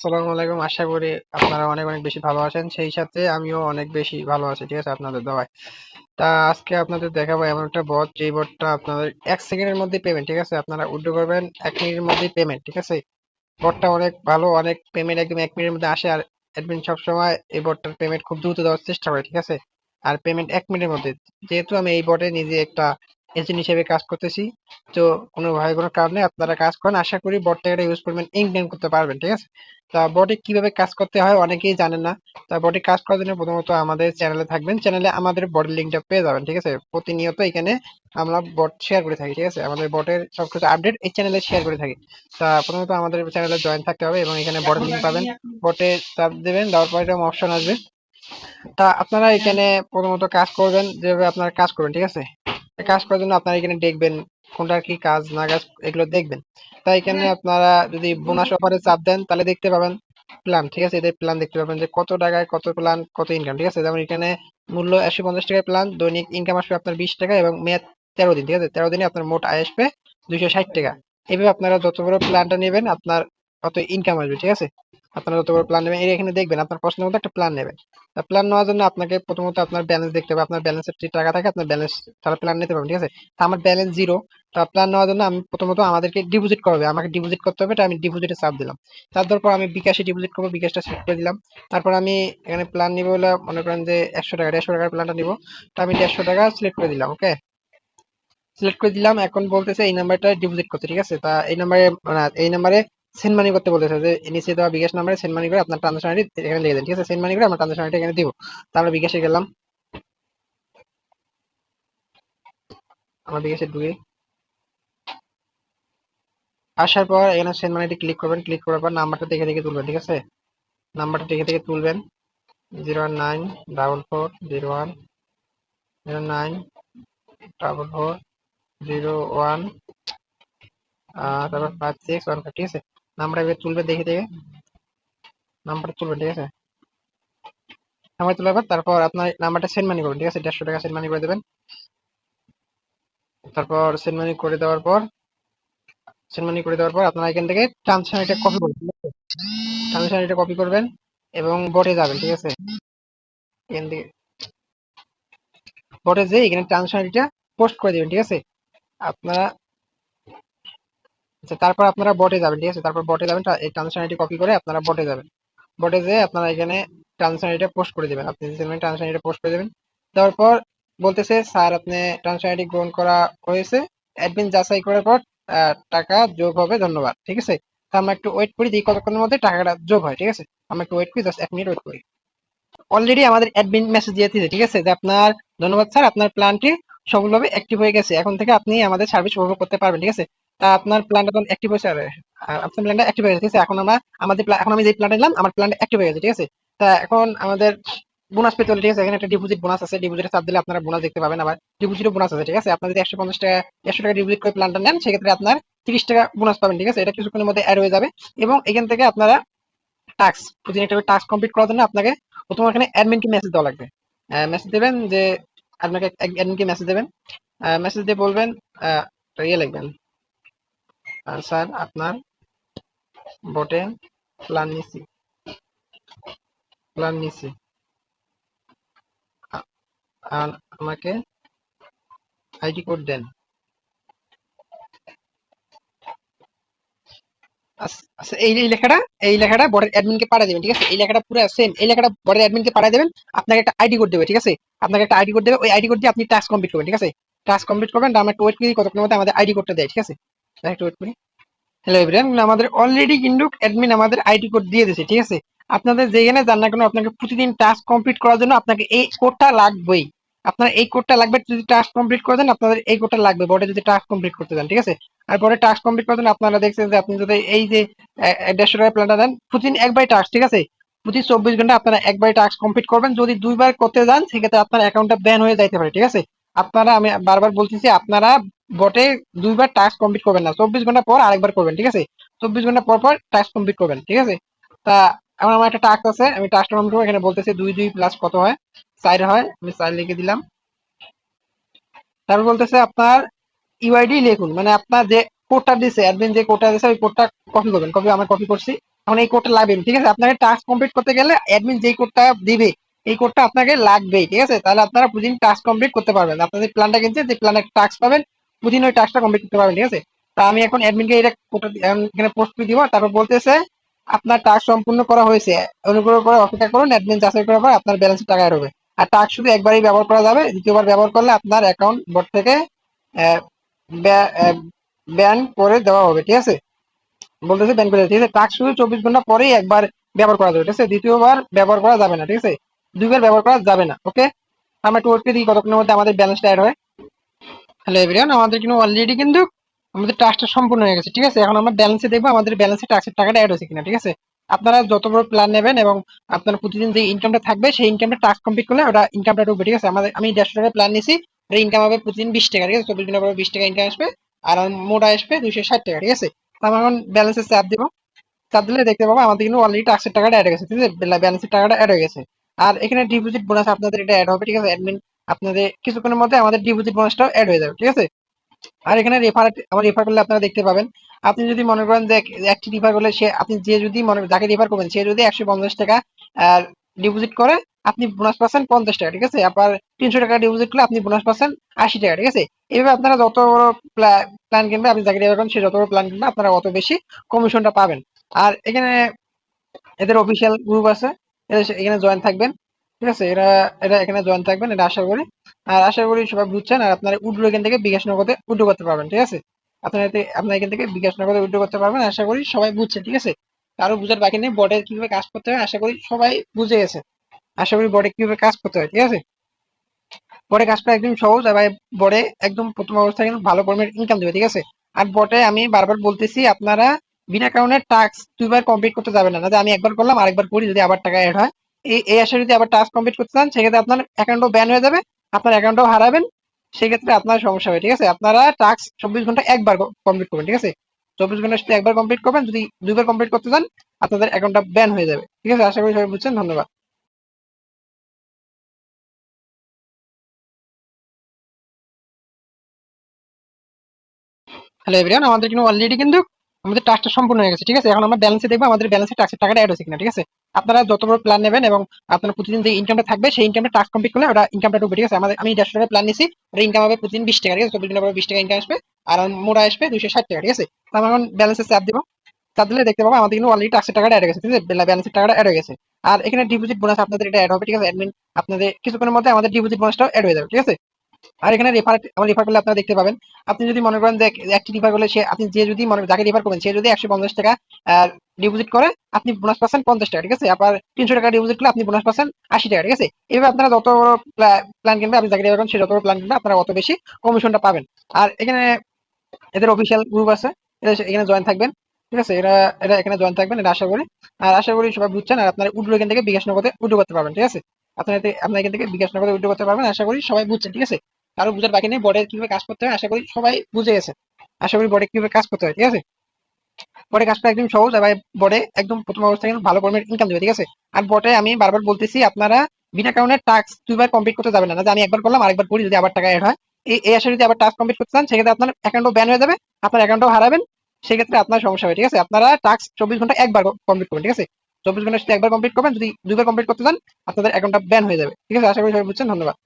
আসসালামু আলাইকুম। আশা করি আপনারা অনেক অনেক বেশি ভালো আছেন। সেই সাথে আমিও অনেক বেশি ভালো আছি, ঠিক আছে, আপনাদের দোয়ায় তা আজকে আপনাদের দেখাবো এমন একটা বট যে বটটা আপনাদের এক সেকেন্ডের মধ্যে পেমেন্ট ঠিক আছে? আপনারা উইথড্র করবেন, এক মিনিটের মধ্যেই পেমেন্ট ঠিক আছে? বটটা অনেক ভালো, অনেক পেমেন্ট একদম এক মিনিটের মধ্যে আসে, আর অ্যাডমিন সবসময় এই বটটার পেমেন্ট খুব দ্রুত দেওয়ার চেষ্টা করে, ঠিক আছে? আর পেমেন্ট এক মিনিটের মধ্যে। যেহেতু আমি এই বটে নিজে একটা এজেন্ট হিসেবে কাজ করতেছি। তো কোনো ভয় কোনো কারণে আপনারা কাজ করেন। আশা করি বটটা এটা ইউজ করবেন ইনকাম করতে পারবেন, ঠিক আছে? তা বটে কীভাবে কাজ করতে হয় অনেকেই জানেন না। তা বটে কাজ করার জন্য প্রথমত আমাদের চ্যানেলে থাকবেন। চ্যানেলে আমাদের বটের লিঙ্কটা পেয়ে যাবেন, ঠিক আছে? প্রতিনিয়ত এখানে আমরা বট শেয়ার করে থাকি, ঠিক আছে? আমাদের বটের সবকিছু আপডেট এই চ্যানেলে শেয়ার করে থাকি। তা প্রথমত আমাদের চ্যানেলে জয়েন থাকতে হবে এবং এখানে বটের লিঙ্ক পাবেন। বটে চাপ দেবেন, দেওয়ার পরে এরকম অপশন আসবে। তা আপনারা এখানে প্রথমত কাজ করবেন, যেভাবে আপনারা কাজ করবেন, ঠিক আছে? কাজ করার জন্য আপনারা এখানে দেখবেন কোনটার কি কাজ, না কাজ, এগুলো দেখবেন। তাই এখানে আপনারা যদি বোনাস অফারে চাপ দেন, তাহলে দেখতে পাবেন প্ল্যান ঠিক আছে? এদের প্ল্যান দেখতে পাবেন যে কত টাকায় কত প্ল্যান কত ইনকাম ঠিক আছে? যেমন এখানে মূল্য একশো পঞ্চাশ টাকায় প্ল্যান দৈনিক ইনকাম আসবে আপনার বিশ টাকা এবং মেয়াদ তেরো দিন, ঠিক আছে? তেরো দিনে আপনার মোট আয় আসবে দুইশো ষাট টাকা। এভাবে আপনারা যত বড় প্ল্যানটা নেবেন, আপনার তত ইনকাম আসবে, ঠিক আছে? আপনারা যত বড় প্ল্যান নেবেন এর এখানে দেখবেন আপনার পছন্দ মতো একটা প্ল্যান নেবেন। তা প্ল্যান নেওয়ার জন্য আপনাকে প্রথমত আপনার ব্যালেন্স দেখতে হবে। আপনার ব্যালেন্সের যে টাকা থাকে, আপনার ব্যালেন্স তারা প্ল্যান নিতে পারবেন, ঠিক আছে? তা আমার ব্যালেন্স জিরো তা প্ল্যান নেওয়ার জন্য আমি প্রথমত আমাদেরকে ডিপোজিট করবে। আমাকে ডিপোজিট করতে হবে, এটা আমি ডিপোজিটে চাপ দিলাম। তারপর আমি বিকাশে ডিপোজিট করব, বিকাশটা সিলেক্ট করে দিলাম। তারপর আমি এখানে প্ল্যান নিবো হলো, মনে করেন যে একশো টাকা, দেড়শো টাকার প্ল্যানটা নিবো। তো আমি দেড়শো টাকা সিলেক্ট করে দিলাম ওকে সিলেক্ট করে দিলাম, এখন বলতেছে এই নাম্বারটা ডিপোজিট করতে, ঠিক আছে? তা এই নাম্বারে মানে এই নাম্বারে সেন্ড মানি করতে বলতেছে যে নিচে দেওয়া বিকাশ নাম্বারে সেন্ড মানি করে আপনার ট্রানজাকশন আইডি এখানে লিখে দেন, ঠিক আছে? সেন্ড মানি করে আমার ট্রানজাকশন আইডি এখানে দিব। তা আমরা বিকাশে গেলাম। আমার বিকাশে ঢুকে। আসার পর এখানে সেন্ড মানিতে ক্লিক করবেন, ক্লিক করার পর নাম্বারটা দেখে দেখে তুলবেন, ঠিক আছে? নাম্বারটা দেখে দেখে তুলবেন। Zero one nine double four zero one zero nine double four zero one তারপর ফাইভ সিক্স ওয়ান ফাইভ ঠিক আছে? নাম্বারটা এবার তুলবেন দেখে দেখে নাম্বারটা তুলবেন ঠিক আছে? নাম্বার তোলার পর তারপর আপনার নাম্বারটা সেন্ড মানি করবেন ঠিক আছে? দেড়শো টাকা সেন্ড মানি করে দেবেন। তারপর সেন্ড মানি করে দেওয়ার পর সেন্ড মানি করে দেওয়ার পর আপনারা এখান থেকে ট্রানজাকশন এটা কপি করবেন, ঠিক ট্রানজাকশন এটা কপি করবেন এবং বটে যাবেন, ঠিক আছে? এখান থেকে বটে যে এখানে ট্রানজাকশন এটা পোস্ট করে দিবেন, ঠিক আছে? আপনারা আচ্ছা তারপর আপনারা বটে যাবেন, ঠিক আছে? তারপর বটে যাবেন এই ট্রানজাকশন আইডি কপি করে আপনারা বটে যাবেন। বটে যেয়ে আপনারা এখানে ট্রানজাকশন আইডিটা পোস্ট করে দেবেন। আপনি ট্রানজাকশন আইডিটা পোস্ট করে দেবেন, দেওয়ার পর বলতেছে, স্যার, আপনি ট্রানজাকশন আইডি গ্রহণ করা হয়েছে। অ্যাডমিন যাচাই করার পর টাকা যোগ হবে, ধন্যবাদ। ঠিক আছে? তা আমরা একটু ওয়েট করি, দেখি কতক্ষণের মধ্যে টাকাটা যোগ হয়, ঠিক আছে? আমরা একটু ওয়েট করি জাস্ট এক মিনিট ওয়েট করি। অলরেডি আমাদের অ্যাডমিন মেসেজ দিয়ে দিয়েছে, ঠিক আছে? যে আপনার, ধন্যবাদ স্যার, আপনার প্ল্যানটি সফলভাবে অ্যাক্টিভ হয়ে গেছে। এখন থেকে আপনি আমাদের সার্ভিস উপভোগ করতে পারবেন, ঠিক আছে? তা আপনার প্ল্যানটা তখন অ্যাক্টিভ হয়েছে, আর আপনার প্ল্যানটা অ্যাক্টিভ হয়ে গেছে, ঠিক আছে? এখন আমরা, আমাদের এখন আমি যে প্ল্যানটা নিলাম, আমার প্ল্যানটা অ্যাক্টিভ হয়ে গেছে, ঠিক আছে? তা এখন আমাদের বোনাস পেতে হলে, ঠিক আছে? এখানে একটা ডিপোজিট বোনাস আছে। ডিপোজিটে চাপ দিলে আপনারা বোনাস দেখতে পাবেন আবার। ডিপোজিটও বোনাস আছে, ঠিক আছে? আপনার যদি একশো পঞ্চাশ টাকা, একশো টাকা ডিপোজিট করে প্ল্যানটা নেন, সেক্ষেত্রে আপনার তিরিশ টাকা বোনাস পাবেন, ঠিক আছে? এটা কিছুক্ষণের মধ্যে অ্যাড হয়ে যাবে এবং এখান থেকে আপনারা টাস্ক প্রতিদিন একটা টাস্ক কমপ্লিট করার জন্য আপনাকে প্রথমে এখানে অ্যাডমিনকে মেসেজ দেওয়া লাগবে। মেসেজ দেবেন যে আপনাকে অ্যাডমিনকে মেসেজ দেবেন? মেসেজ দিয়ে বলবেন ইয়ে লিখবেন। স্যার, আপনার বটে প্ল্যান নিছি প্ল্যান নিছি আমাকে আইডি কোড দেন। আচ্ছা এই লেখাটা এই লেখাটা বটের অ্যাডমিনকে পাঠিয়ে দেবেন, ঠিক আছে? এই লেখাটা পুরো সেম এই লেখাটা বটের অ্যাডমিনকে পাঠিয়ে দেবেন, আপনাকে একটা আইডি কোড দেবে, ঠিক আছে? আপনাকে একটা আইডি কোড দেবে, ওই আইডি কোড দিয়ে আপনি টাস্ক কমপ্লিট করবেন, ঠিক আছে? টাস্ক কমপ্লিট করবেন আমরা একটু ওয়েট করি কতক্ষণের মধ্যে আমাদের আইডি কোডটা দেয়, ঠিক আছে? একটু ওয়েট করি। হ্যালো এভরিওয়ান আমাদের অলরেডি কিন্তু অ্যাডমিন আমাদের আইডি কোড দিয়ে দিয়েছে, ঠিক আছে? আপনাদের যেখানে যান না কেন আপনাকে প্রতিদিন টাস্ক কমপ্লিট করার জন্য আপনাকে এই কোডটা লাগবেই। আপনার এই কোডটা লাগবে, যদি টাস্ক কমপ্লিট করে দেন, আপনাদের এই কোডটা লাগবে। বটে যদি টাস্ক কমপ্লিট করতে চান, ঠিক আছে? আর পরে টাস্ক কমপ্লিট করার জন্য আপনারা দেখছেন যে আপনি যদি এই যে দেড়শো টাকার প্ল্যানটা দেন, প্রতিদিন একবার টাস্ক ঠিক আছে? প্রতি চব্বিশ ঘণ্টা আপনারা একবার টাস্ক কমপ্লিট করবেন। যদি দুইবার করতে যান, সেক্ষেত্রে আপনার অ্যাকাউন্টটা ব্যান হয়ে যাইতে পারে, ঠিক আছে? আপনারা, আমি বারবার বলতেছি, আপনারা বটে দুইবার টাস্ক কমপ্লিট করবেন না। চব্বিশ ঘণ্টা পর আরেকবার করবেন, ঠিক আছে? চব্বিশ ঘণ্টা পর পর টাস্ক কমপ্লিট করবেন, ঠিক আছে? তা, এখন আমার একটা টাস্ক আছে, আমি টাস্কটা কমপ্লিট এখানে বলতেছি, দুই দুই প্লাস কত হয়? চার হয়, আমি চার লিখে দিলাম। তারপর বলতেছে আপনার ইউআইডি লিখুন মানে আপনার যে কোডটা দিছে অ্যাডমিন যে কোডটা দিছে, ওই কোডটা কপি করবেন। কপি আমরা কপি করছি। এখন এই কোডটা লাগবে। ঠিক আছে, আপনাকে টাস্ক কমপ্লিট করতে গেলে অ্যাডমিন যেই কোডটা দিবে, এই কোডটা আপনাকে লাগবেই, ঠিক আছে? তাহলে আপনারা প্রতিদিন টাস্ক কমপ্লিট করতে পারবেন। আপনাদের প্ল্যানটা কিনছে, যে প্ল্যানের টাস্ক পাবেন, প্রতিদিন ওই টাস্কটা কমপ্লিট করতে পারবেন, ঠিক আছে? তা আমি এখন অ্যাডমিনকে এটা কোডটা এখানে পোস্ট করে দিব। তারপর বলতেছে, আপনার টাস্ক সম্পূর্ণ করা হয়েছে। অনুগ্রহ করে অপেক্ষা করুন অ্যাডমিন যাচাই করার পর আপনার ব্যালেন্স টাকা হবে। আর টাস্ক শুধু একবারই ব্যবহার করা যাবে। দ্বিতীয়বার ব্যবহার করলে আপনার অ্যাকাউন্ট বোর্ড থেকে ব্যান করে দেওয়া হবে, ঠিক আছে? বলতেছে ব্যান করে ঠিক আছে? টাস্ক শুধু চব্বিশ ঘণ্টা পরেই একবার ব্যবহার করা যাবে, ঠিক আছে? দ্বিতীয়বার ব্যবহার করা যাবে না, ঠিক আছে? দুইবার ব্যবহার করা যাবে না, ওকে? আমরা একটু করে দিই, কতক্ষণের মধ্যে আমাদের ব্যালেন্সটা অ্যাড হয়। হ্যালো এভরিওয়ান আমাদের কিন্তু অলরেডি কিন্তু আমাদের টাস্কটা সম্পূর্ণ হয়ে গেছে, ঠিক আছে? এখন আমরা ব্যালেন্সে দেখব আমাদের ব্যালেন্সে টাস্কের টাকাটা অ্যাড হয়েছে কিনা, ঠিক আছে? আপনারা যত বড় প্ল্যান নেবেন এবং আপনারা প্রতিদিন যে ইনকামটা থাকবে, সেই ইনকামটা টাস্ক কমপ্লিট করলে ওটা ইনকামটা ঢুকবে, ঠিক আছে? আমাদের, আমি দেড়শো টাকা প্ল্যান নিয়েছি ওটা ইনকাম হবে প্রতিদিন বিশ টাকা, ঠিক আছে? চব্বিশ ঘণ্টা পরে বিশ টাকা ইনকাম আসবে, আর মোটা আসবে দুইশো ষাট টাকা, ঠিক আছে? তো আমরা এখন ব্যালেন্সে চাপ দিব। চাপ দিলে দেখতে পাবো, আমাদের কিন্তু অলরেডি টাস্কের টাকাটা অ্যাড হয়ে গেছে, ঠিক আছে? ব্যালেন্সের টাকাটা অ্যাড হয়ে গেছে। আর এখানে ডিপোজিট বোনাস আপনাদের এটা অ্যাড হবে, ঠিক আছে? অ্যাডমিন আপনাদের কিছুক্ষণের মধ্যে আমাদের ডিপোজিট বোনাসটাও অ্যাড হয়ে যাবে, ঠিক আছে? আর এখানে রেফার আমার রেফার করলে আপনারা দেখতে পাবেন আপনি যদি মনে করেন যে একটি রেফার করলে সে, আপনি যে যদি মনে, যাকে রেফার করবেন, সে যদি একশো পঞ্চাশ টাকা ডিপোজিট করে, আপনি বোনাস পাচ্ছেন পঞ্চাশ টাকা, ঠিক আছে? আবার তিনশো টাকা ডিপোজিট করলে আপনি বোনাস পাচ্ছেন আশি টাকা, ঠিক আছে? এইভাবে আপনারা যত বড় প্ল্যান কিনবে আপনি যাকে রেফার করেন সে যত বড় প্ল্যান কিনবে আপনারা অত বেশি কমিশনটা পাবেন। আর এখানে এদের অফিসিয়াল গ্রুপ আছে এখানে জয়েন থাকবেন, ঠিক আছে? এরা এটা এখানে জয়েন থাকবেন, এটা আশা করি। আর আশা করি সবাই বুঝছেন, আর আপনারা উড্রো এখান থেকে বিকাশ নগদে উড্রো করতে পারবেন, ঠিক আছে? আপনারা আপনারা এখান থেকে বিকাশ নগদে উড্রো করতে পারবেন, আশা করি সবাই বুঝছেন, ঠিক আছে? কারও বুঝার বাকি নেই বডের কীভাবে কাজ করতে হয়, আশা করি সবাই বুঝে গেছে। আশা করি বডে কীভাবে কাজ করতে হয়, ঠিক আছে? বডে কাজটা একদম সহজ, আর ভাই একদম প্রথম অবস্থায় কিন্তু ভালো পরিমাণের ইনকাম দেবে, ঠিক আছে? আর বটে আমি বারবার বলতেছি, আপনারা বিনা কারণে টাস্ক দুইবার কমপ্লিট করতে যাবেন না আমি একবার করলাম, আরেকবার করি যদি আবার টাকা অ্যাড হয়। এই এই আশা যদি আবার টাস্ক কমপ্লিট করতে চান, সেক্ষেত্রে আপনার অ্যাকাউন্টও ব্যান হয়ে যাবে, আপনার অ্যাকাউন্টও হারাবেন সেক্ষেত্রে আপনার সমস্যা হবে, ঠিক আছে? আপনারা টাস্ক চব্বিশ ঘণ্টা একবার কমপ্লিট করবেন, ঠিক আছে? চব্বিশ ঘণ্টা একবার কমপ্লিট করবেন, যদি দুইবার কমপ্লিট করতে চান, আপনাদের অ্যাকাউন্টটা ব্যান হয়ে যাবে, ঠিক আছে? আশা করি সবাই বুঝছেন, ধন্যবাদ। হ্যালো এভরিওয়ান আমাদের কিন্তু অলরেডি কিন্তু আমাদের টাস্কটা সম্পূর্ণ হয়ে গেছে, ঠিক আছে? এখন আমরা ব্যালেন্সে দেখব আমাদের ব্যালেন্সে টাস্কের টাকাটা অ্যাড হয়েছে কিনা, ঠিক আছে? আপনারা যত বড় প্ল্যান নেবেন এবং আপনারা প্রতিদিন যে ইনকামটা থাকবে, সেই ইনকামটা টাস্ক কমপ্লিট করলে ওটা ইনকামটা ঠিক আছে? আমাদের, আমি দেড়শো টাকা প্ল্যান নিয়েছি ওটা ইনকাম হবে প্রতিদিন বিশ টাকা, ঠিক আছে? চব্বিশ ঘণ্টা পরে বিশ টাকা ইনকাম আসবে, আর মোটা আসবে দুইশো ষাট টাকা, ঠিক আছে? তো আমরা এখন ব্যালেন্সে চাপ দিব। চাপ দিলে দেখতে পাবো আমাদের কিন্তু অলরেডি টাস্কের টাকাটা অ্যাড হয়ে গেছে, ঠিক আছে? ব্যালেন্সের টাকাটা অ্যাড হয়ে গেছে। আর এখানে ডিপোজিট বোনাস আপনাদের এটা অ্যাড হবে, ঠিক আছে? অ্যাডমিন আপনাদের কিছুক্ষণের মধ্যে আমাদের ডিপোজিট বোনাসটাও অ্যাড হয়ে যাবে, ঠিক আছে? আর এখানে রেফার রেফার করলে আপনারা দেখতে পাবেন। আপনি যদি মনে করেন একটি রেফার করলে সে, আপনি যে যদি মনে, যাকে রেফার করবেন, সে যদি একশো পঞ্চাশ টাকা ডিপোজিট করে, আপনি বোনাস পাচ্ছেন পঞ্চাশ টাকা, ঠিক আছে? আপনার তিনশো টাকা ডিপোজিট করলে আপনি বোনাস পাচ্ছেন আশি টাকা, ঠিক আছে? এইভাবে আপনারা যত প্ল্যান কিনবে আপনি যাকে রেফার করেন সে যত প্ল্যান কিনবে, আপনারা অত বেশি কমিশনটা পাবেন। আর এখানে এদের অফিসিয়াল গ্রুপ আছে এখানে জয়েন থাকবেন, ঠিক আছে? এরা এরা এখানে জয়েন থাকবেন, এটা আশা করি। আর আশা করি সবাই বুঝছেন, আর আপনারা উড্রো এখান থেকে বিকাশ নগদে উড্রো করতে পারবেন, ঠিক আছে? আপনারা আপনারা এখান থেকে বিকাশ নগদে উড্রো করতে পারবেন, আশা করি সবাই বুঝছেন, ঠিক আছে? কারও বুঝার বাকি নেই বডের কীভাবে কাজ করতে হয় আশা করি সবাই বুঝে গেছে। আশা করি বডে কীভাবে কাজ করতে হয়, ঠিক আছে? বডে কাজটা একদম সহজ আর বডে একদম প্রথম অবস্থায় কিন্তু ভালো পরিমাণের ইনকাম দেবে, ঠিক আছে? আর বটে আমি বারবার বলতেছি, আপনারা বিনা কারণে টাস্ক দুইবার কমপ্লিট করতে যাবেন না। যে আমি একবার করলাম, আরেকবার করি যদি আবার টাকা অ্যাড হয়। এই এই আশা যদি আবার টাস্ক কমপ্লিট করতে চান, সেক্ষেত্রে আপনার অ্যাকাউন্টও ব্যান হয়ে যাবে, আপনার অ্যাকাউন্টও হারাবেন, সেক্ষেত্রে আপনার সমস্যা হবে, ঠিক আছে? আপনারা টাস্ক চব্বিশ ঘণ্টা একবার কমপ্লিট করবেন, ঠিক আছে? চব্বিশ ঘণ্টা একবার কমপ্লিট করবেন, যদি দুইবার কমপ্লিট করতে চান, আপনাদের অ্যাকাউন্টটা ব্যান হয়ে যাবে, ঠিক আছে? আশা করি সবাই বুঝছেন, ধন্যবাদ।